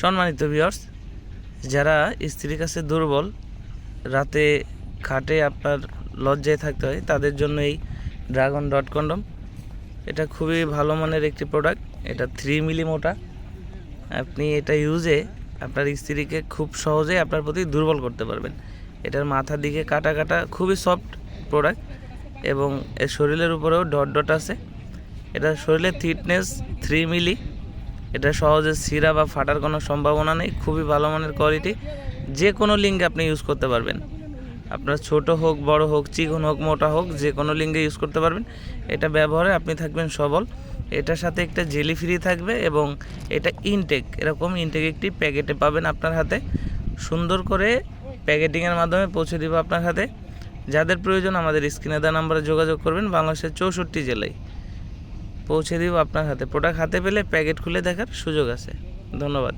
সম্মানিত ভিউয়ার্স যারা স্ত্রীর কাছে দুর্বল, রাতে খাটে আপনার লজ্জায় থাকতে হয়, তাদের জন্য এই ড্রাগন ডট কন্ডম এটা খুবই ভালো মানের একটি প্রোডাক্ট এটা থ্রি মিলি মোটা। আপনি এটা ইউজে আপনার স্ত্রীকে খুব সহজেই আপনার প্রতি দুর্বল করতে পারবেন। এটার মাথার দিকে কাটা কাটা খুবই সফট প্রোডাক্ট এবং এর শরীরের উপরেও ডট ডট আছে। এটা শরীরের থিকনেস থ্রি মিলি এটা সহজে সিরা বা ফাটার কোনো সম্ভাবনা নেই, খুবই ভালো মানের কোয়ালিটি যে কোনো লিঙ্গে আপনি ইউজ করতে পারবেন। আপনার ছোট হোক, বড় হোক, চিকন হোক, মোটা হোক যে কোনো লিঙ্গে ইউজ করতে পারবেন। এটা ব্যবহারে আপনি থাকবেন সবল। এটার সাথে একটা জেলি ফ্রি থাকবে এবং এটা ইনটেক এরকম ইনটেক একটি প্যাকেটে পাবেন আপনার হাতে। সুন্দর করে প্যাকেটিংয়ের মাধ্যমে পৌঁছে দিব আপনার হাতে। যাদের প্রয়োজন আমাদের স্ক্রিনে দেওয়া নাম্বারে যোগাযোগ করবেন, বাংলাদেশের চৌষট্টি জেলায়। পৌঁছে দিব আপনার হাতে। প্রোডাক্ট হাতে পেলে প্যাকেট খুলে দেখার সুযোগ আছে। ধন্যবাদ।